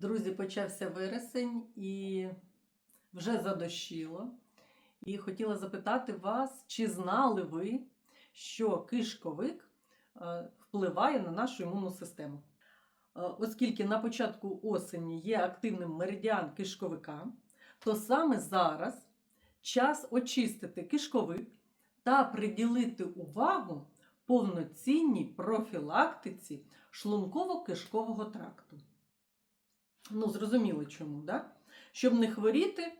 Друзі, почався вересень і вже задощило. І хотіла запитати вас, чи знали ви, що кишковик е, впливає на нашу імунну систему? Е, Оскільки на початку осені є активним меридіан кишковика, то саме зараз час очистити кишковик та приділити увагу повноцінній профілактиці шлунково-кишкового тракту. Ну, зрозуміло чому, да? Щоб не хворіти,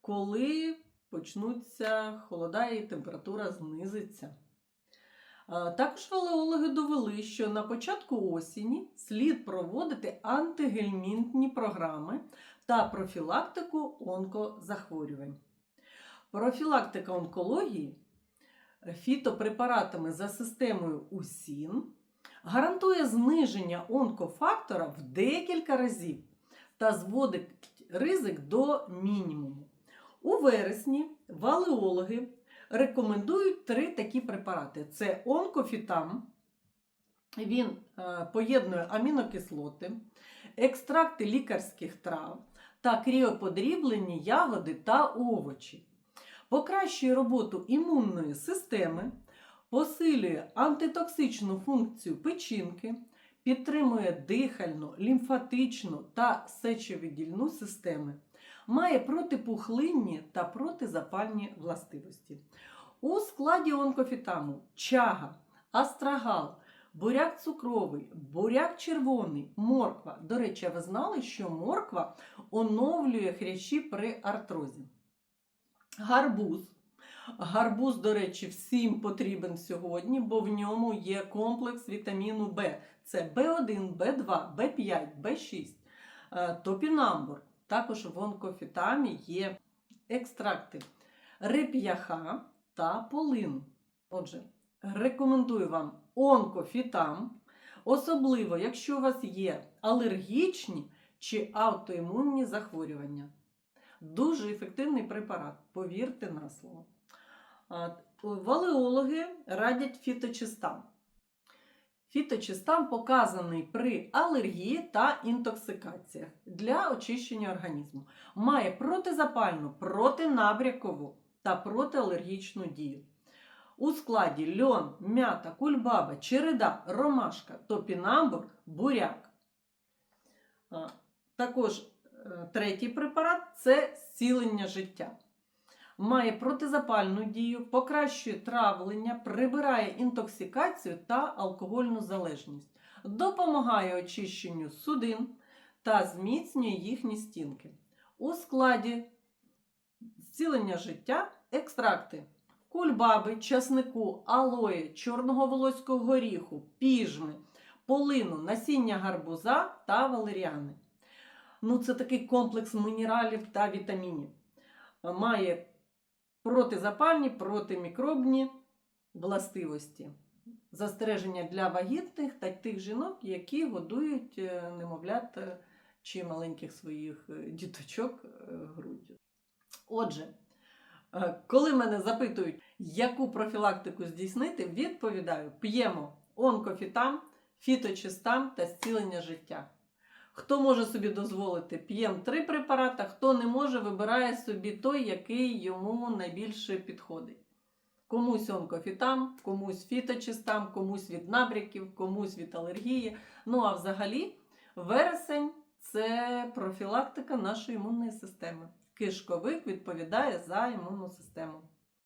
коли почнуться холода і температура знизиться. Також валеологи довели, що на початку осені слід проводити антигельмінтні програми та профілактику онкозахворювань. Профілактика онкології фітопрепаратами за системою УСІН гарантує зниження онкофактора в декілька разів та зводить ризик до мінімуму. У вересні валеологи рекомендують три такі препарати: це онкофітам, він е, поєднує амінокислоти, екстракти лікарських трав та кріоподріблені ягоди та овочі. Покращує роботу імунної системи, посилює антитоксичну функцію печінки, підтримує дихальну, лімфатичну та сечовидільну системи, має протипухлинні та протизапальні властивості. У складі онкофітаму чага, астрагал, буряк цукровий, буряк червоний, морква. До речі, ви знали, що морква оновлює хрящі при артрозі. Гарбуз. Гарбуз, до речі, всім потрібен сьогодні, бо в ньому є комплекс вітаміну В. Це В1, В2, В5, В6, е, топінамбур. Також в онкофітамі є екстракти реп'яха та полину. Отже, рекомендую вам онкофітам, особливо, якщо у вас є алергічні чи аутоімунні захворювання. Дуже ефективний препарат, повірте на слово. Валеологи радять фіточистам. Фіточистам показаний при алергії та інтоксикаціях для очищення організму. Має протизапальну, протинабрякову та протиалергічну дію. У складі льон, м'ята, кульбаба, череда, ромашка, топінамбур, буряк. Також е, третій препарат це зцілення життя. Має протизапальну дію, покращує травлення, прибирає інтоксикацію та алкогольну залежність, допомагає очищенню судин та зміцнює їхні стінки. У складі зцілення життя екстракти кульбаби, часнику, алої, чорного волоського горіху, піжми, полину, насіння гарбуза та валеріани. Ну, це такий комплекс мінералів та вітамінів. Має протизапальні, протимікробні властивості. Застереження для вагітних та тих жінок, які годують е, немовлят е, чи маленьких своїх е, діточок груддю. Отже, коли мене запитують, яку профілактику здійснити, відповідаю: п'ємо онкофітам, фіточистам та зцілення життя. Хто може собі дозволити, п'ємо три препарати, хто не може, вибирає собі той, який йому найбільше підходить. Комусь онкофітам, комусь фіточистам, комусь від набряків, комусь від алергії. Ну а взагалі, вересень це профілактика нашої імунної системи. Кишковик відповідає за імунну систему.